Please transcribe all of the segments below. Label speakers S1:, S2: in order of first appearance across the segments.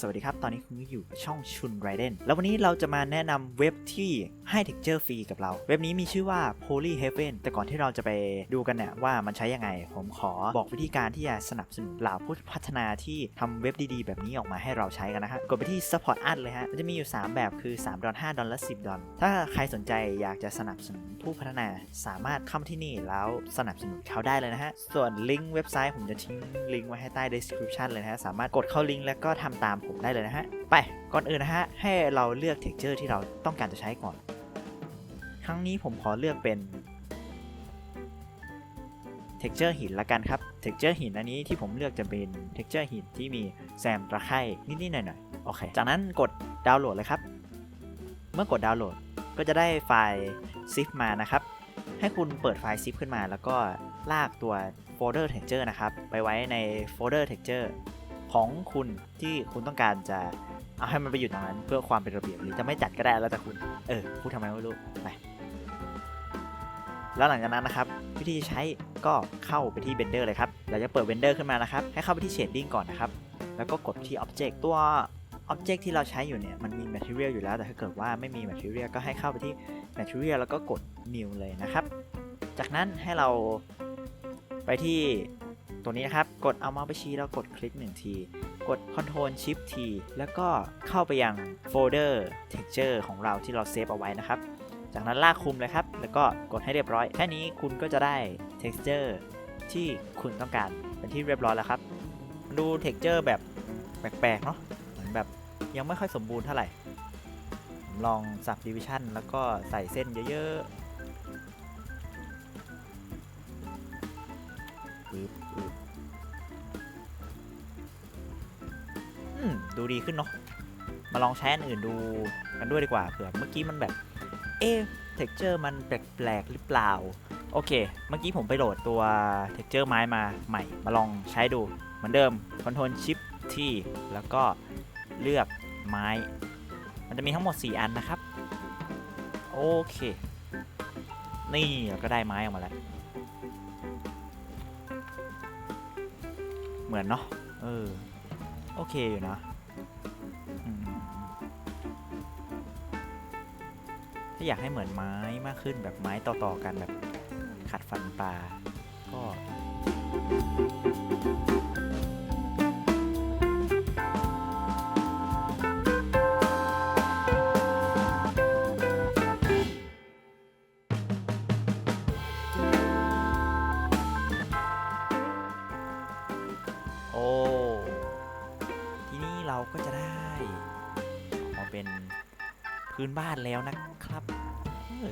S1: สวัสดีครับ ตอนนี้คุณก็อยู่ช่องชุนไรเดนแล้ววันนี้เราจะมาแนะนำเว็บที่ให้เท็กเจอร์ฟรีกับเรา เว็บนี้มีชื่อว่า Poly Heaven แต่ก่อนที่เราจะไปดูกันเนี่ยว่ามันใช้ยังไง ผมขอบอกวิธีการที่จะสนับสนุนเหล่าผู้พัฒนาที่ทำเว็บดีๆ แบบนี้ออกมาให้เราใช้กันนะครับกดไปที่ Support Us เลยฮะ มันจะมีอยู่ 3 แบบคือ 3 ดอล5ดอลและ 10 ดอล ถ้าใครสนใจอยากจะสนับสนุนผู้พัฒนาสามารถเข้ามาที่นี่แล้วสนับสนุนเขาได้เลยนะฮะ ส่วนลิงก์เว็บไซต์ผมจะทิ้งลิงก์ไว้ให้ใต้ description เลยนะฮะ สามารถกดเข้าลิงก์แล้วก็ทำตามผมได้เลยนะฮะ ไป ก่อนอื่นนะฮะ ให้เราเลือก texture ที่เราต้องการจะใช้ก่อน ครั้งนี้ผมขอเลือกเป็น texture หินละกันครับ texture หินอันนี้ที่ผมเลือกจะเป็น texture หินที่มีแซมตะไคร่นิดๆหน่อยๆ โอเค จากนั้นกดดาวน์โหลดเลยครับ เมื่อกดดาวน์โหลดก็จะได้ไฟล์ zip มานะครับ ให้คุณเปิดไฟล์ zip ขึ้นมา แล้วก็ลากตัวโฟลเดอร์ texture นะครับ ไปไว้ในโฟลเดอร์ texture ของคุณที่คุณต้องการจะเอาให้มันไปอยู่ตรงนั้นเพื่อความเป็นระเบียบหรือจะไม่จัดก็ได้แล้วแต่คุณ เออพูดทำไมไม่รู้ไปแล้วหลังจากนั้นนะครับ วิธีใช้ก็เข้าไปที่ Blender เลยครับเราจะเปิด Blender ขึ้นมานะครับ ให้เข้าไปที่ Shading ก่อนนะครับ แล้วก็กดที่ Object ตัว Object ที่เราใช้อยู่เนี่ยมันมี Material อยู่แล้ว แต่ถ้าเกิดว่าไม่มี Material ก็ให้เข้าไปที่ Material แล้วก็กด New เลยนะครับ จากนั้นให้เราไปที่ ตัวนี้นะครับ กดเอาเมาส์ไปชี้แล้วกดคลิกหนึ่งที กด Ctrl Shift T แล้วก็เข้าไปยังโฟลเดอร์ Texture ของเราที่เราเซฟเอาไว้นะครับ จากนั้นลากคุมเลยครับ แล้วก็กดให้เรียบร้อย แค่นี้คุณก็จะได้ texture ที่คุณต้องการเป็นที่เรียบร้อยแล้วครับ ดู texture แบบแปลกๆเนาะ เหมือนแบบยังไม่ค่อยสมบูรณ์เท่าไหร่ลองสับ division แล้วก็ใส่เส้นเยอะๆปึ๊บปึ๊บ ดูดีขึ้นเนาะมาลองใช้อันอื่นดูกันด้วยดีกว่าเผื่อเมื่อกี้มันแบบ เอ๊ะ texture มันแปลกๆหรือเปล่า โอเค เมื่อกี้ผมไปโหลดตัว texture ไม้มาใหม่ มาลองใช้ดู เหมือนเดิม Ctrl Shift T แล้วก็เลือกไม้ มันจะมีทั้งหมด 4 อันนะครับ โอเค นี่เราก็ได้ไม้ออกมาแล้ว เหมือนเนาะเออ โอเคอยู่นะ ถ้าอยากให้เหมือนไม้มากขึ้นแบบไม้ต่อๆกันแบบขัดฟันปลาก็โอ้ เราก็จะได้ออกมาเป็นพื้นบ้านแล้วนะครับ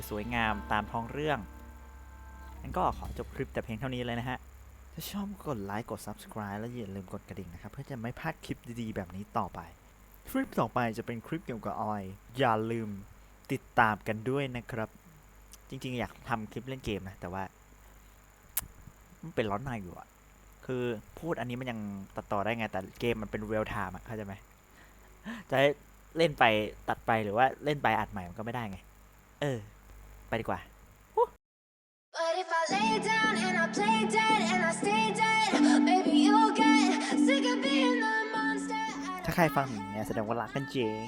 S1: สวยงามตามท้องเรื่องงั้นก็ขอจบคลิปแต่เพียงเท่านี้เลยนะฮะ ถ้าชอบกดไลค์กด subscribe แล้วอย่าลืมกดกระดิ่งนะครับ เพื่อจะไม่พลาดคลิปดีๆ แบบนี้ต่อไป คลิปต่อไปจะเป็นคลิปเกี่ยวกับอะไรอย่าลืมติดตามกันด้วยนะครับ จริงๆ อยากทำคลิปเล่นเกมนะ แต่ว่า มันเป็นร้อนในอยู่อะ คือพูดอันนี้มันยังตัดต่อได้ไง แต่เกมมันเป็นเรียลไทม์อะเข้าใจไหมจะให้เล่นไปตัดไปหรือว่าเล่นไปอัดใหม่มันก็ไม่ได้ไง เออ ไปดีกว่า
S2: But if I lay down and I play dead and I stay dead, maybe you'll get sick of being the monster. out
S1: ถ้า
S2: of
S1: ใครฟังอย่างเงี้ยแสดงว่ารักกันจริง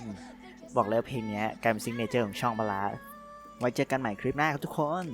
S1: บอกแล้วเพลงเนี้ยกลายเป็นซิงเนเจอร์ของช่องบาลาไว้เจอกันใหม่คลิปหน้าครับทุกคน